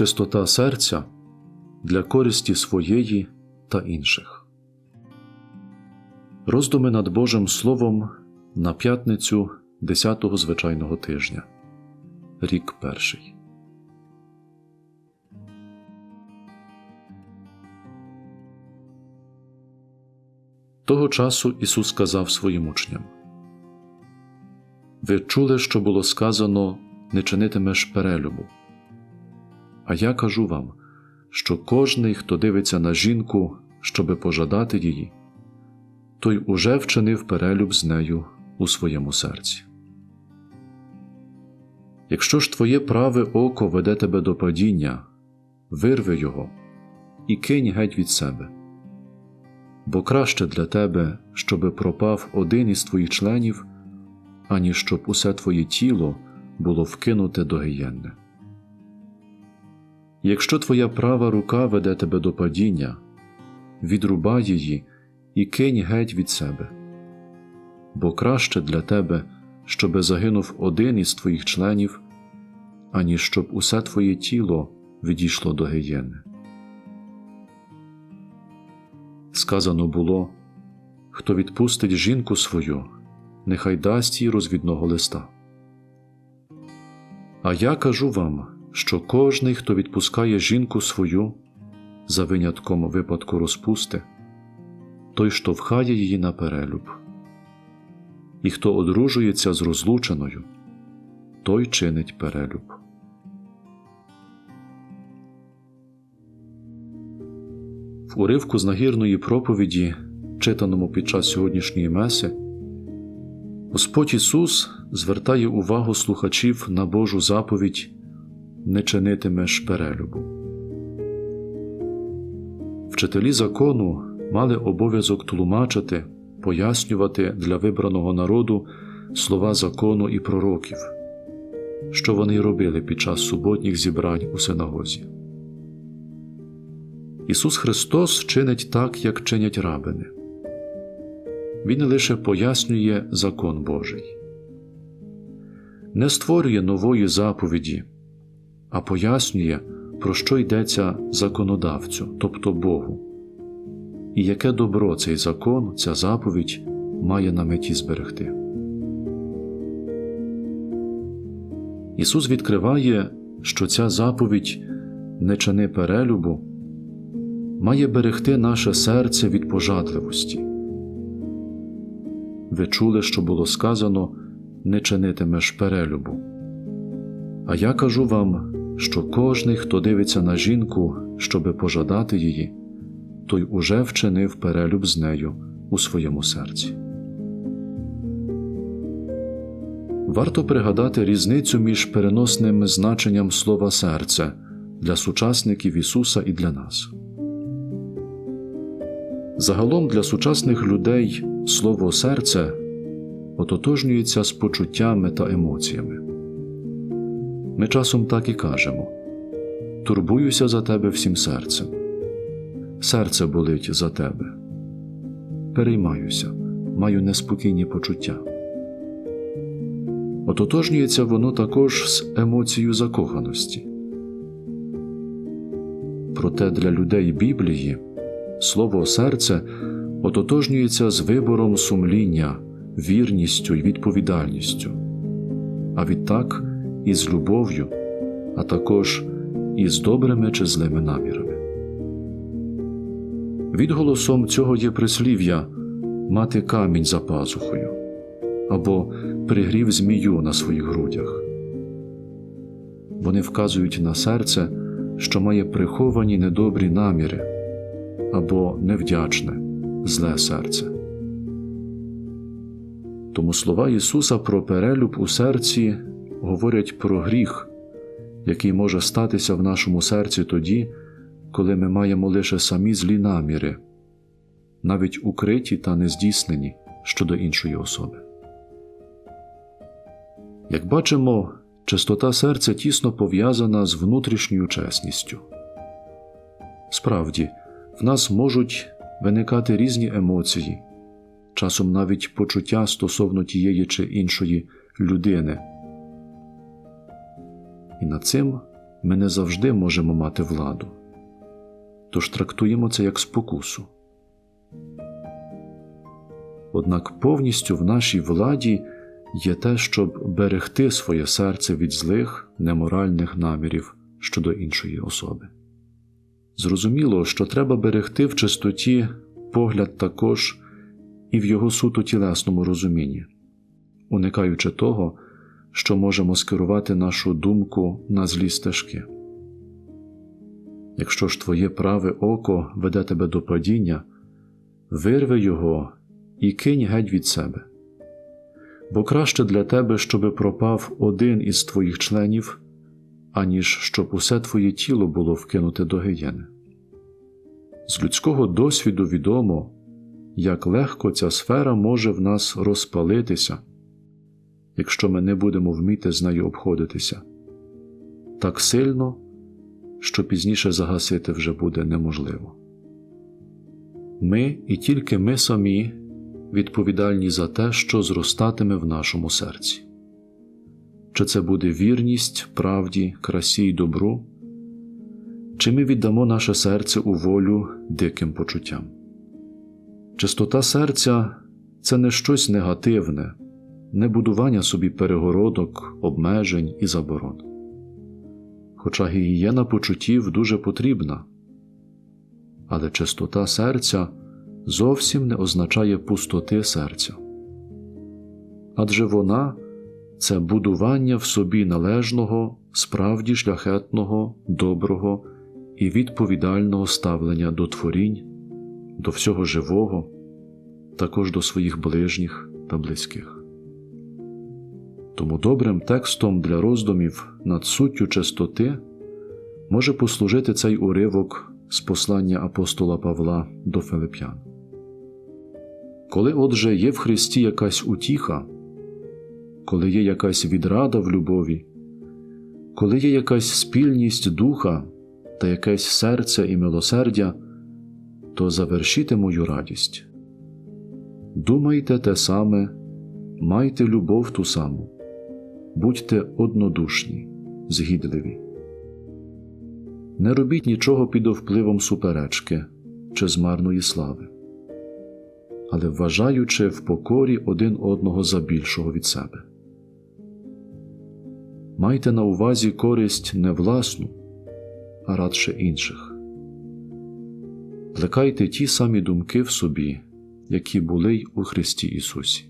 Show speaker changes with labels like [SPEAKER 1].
[SPEAKER 1] чистота серця для користі своєї та інших. Роздуми над Божим Словом на п'ятницю 10-го звичайного тижня. Рік перший. Того часу Ісус сказав своїм учням Ви чули, що було сказано не чинитимеш перелюбу. А я кажу вам, що кожний, хто дивиться на жінку, щоби пожадати її, той уже вчинив перелюб з нею у своєму серці. Якщо ж твоє праве око веде тебе до падіння, вирви його і кинь геть від себе. Бо краще для тебе, щоби пропав один із твоїх членів, аніж щоб усе твоє тіло було вкинуте до гієнни. Якщо твоя права рука веде тебе до падіння, відрубай її і кинь геть від себе, бо краще для тебе, щоби загинув один із твоїх членів, аніж щоб усе твоє тіло відійшло до гієни. Сказано було хто відпустить жінку свою, нехай дасть їй розвідного листа. А я кажу вам, що кожний, хто відпускає жінку свою, за винятком випадку розпусти, той штовхає її на перелюб. І хто одружується з розлученою, той чинить перелюб. В уривку з нагірної проповіді, читаному під час сьогоднішньої меси, Господь Ісус звертає увагу слухачів на Божу заповідь не чинитимеш перелюбу. Вчителі закону мали обов'язок тлумачити, пояснювати для вибраного народу слова закону і пророків, що вони робили під час суботніх зібрань у синагозі. Ісус Христос чинить так, як чинять рабини. Він лише пояснює закон Божий, не створює нової заповіді, а пояснює, про що йдеться законодавцю, тобто Богу, і яке добро цей закон, ця заповідь має на меті зберегти. Ісус відкриває, що ця заповідь не чини перелюбу, має берегти наше серце від пожадливості. Ви чули, що було сказано не чинитимеш перелюбу. А я кажу вам, що кожний, хто дивиться на жінку, щоби пожадати її, той уже вчинив перелюб з нею у своєму серці. Варто пригадати різницю між переносним значенням слова серце для сучасників Ісуса і для нас. Загалом для сучасних людей слово серце ототожнюється з почуттями та емоціями. Ми часом так і кажемо турбуюся за тебе всім серцем. Серце болить за тебе. Переймаюся, маю неспокійні почуття. Ототожнюється воно також з емоцією закоханості. Проте для людей Біблії слово серце ототожнюється з вибором сумління, вірністю і відповідальністю, а відтак і з любов'ю, а також і з добрими чи злими намірами. Відголосом цього є прислів'я мати камінь за пазухою або пригрів змію на своїх грудях. Вони вказують на серце, що має приховані недобрі наміри або невдячне, зле серце. Тому слова Ісуса про перелюб у серці говорять про гріх, який може статися в нашому серці тоді, коли ми маємо лише самі злі наміри, навіть укриті та нездійснені щодо іншої особи. Як бачимо, чистота серця тісно пов'язана з внутрішньою чесністю. Справді, в нас можуть виникати різні емоції, часом навіть почуття стосовно тієї чи іншої людини. І над цим ми не завжди можемо мати владу, тож трактуємо це як спокусу. Однак повністю в нашій владі є те, щоб берегти своє серце від злих, неморальних намірів щодо іншої особи. Зрозуміло, що треба берегти в чистоті погляд також і в його суто тілесному розумінні, уникаючи того, що можемо скерувати нашу думку на злі стежки. Якщо ж твоє праве око веде тебе до падіння, вирви його і кинь геть від себе. Бо краще для тебе, щоби пропав один із твоїх членів, аніж щоб усе твоє тіло було вкинуте до гієни. З людського досвіду відомо, як легко ця сфера може в нас розпалитися, якщо ми не будемо вміти з нею обходитися, так сильно, що пізніше загасити вже буде неможливо. Ми і тільки ми самі відповідальні за те, що зростатиме в нашому серці. Чи це буде вірність, правді, красі й добру, чи ми віддамо наше серце у волю диким почуттям. Чистота серця це не щось негативне, не будування собі перегородок, обмежень і заборон. Хоча гігієна почуттів дуже потрібна, але чистота серця зовсім не означає пустоти серця. Адже вона це будування в собі належного, справді шляхетного, доброго і відповідального ставлення до творінь, до всього живого, також до своїх ближніх та близьких. Тому добрим текстом для роздумів над суттю чистоти може послужити цей уривок з послання апостола Павла до Филип'ян. Коли отже є в Христі якась утіха, коли є якась відрада в любові, коли є якась спільність духа та якесь серце і милосердя, то завершіте мою радість. Думайте те саме, майте любов ту саму, будьте однодушні, згідливі. Не робіть нічого під впливом суперечки чи змарної слави але вважаючи в покорі один одного за більшого від себе. Майте на увазі користь не власну, а радше інших. Плекайте ті самі думки в собі, які були й у Христі Ісусі.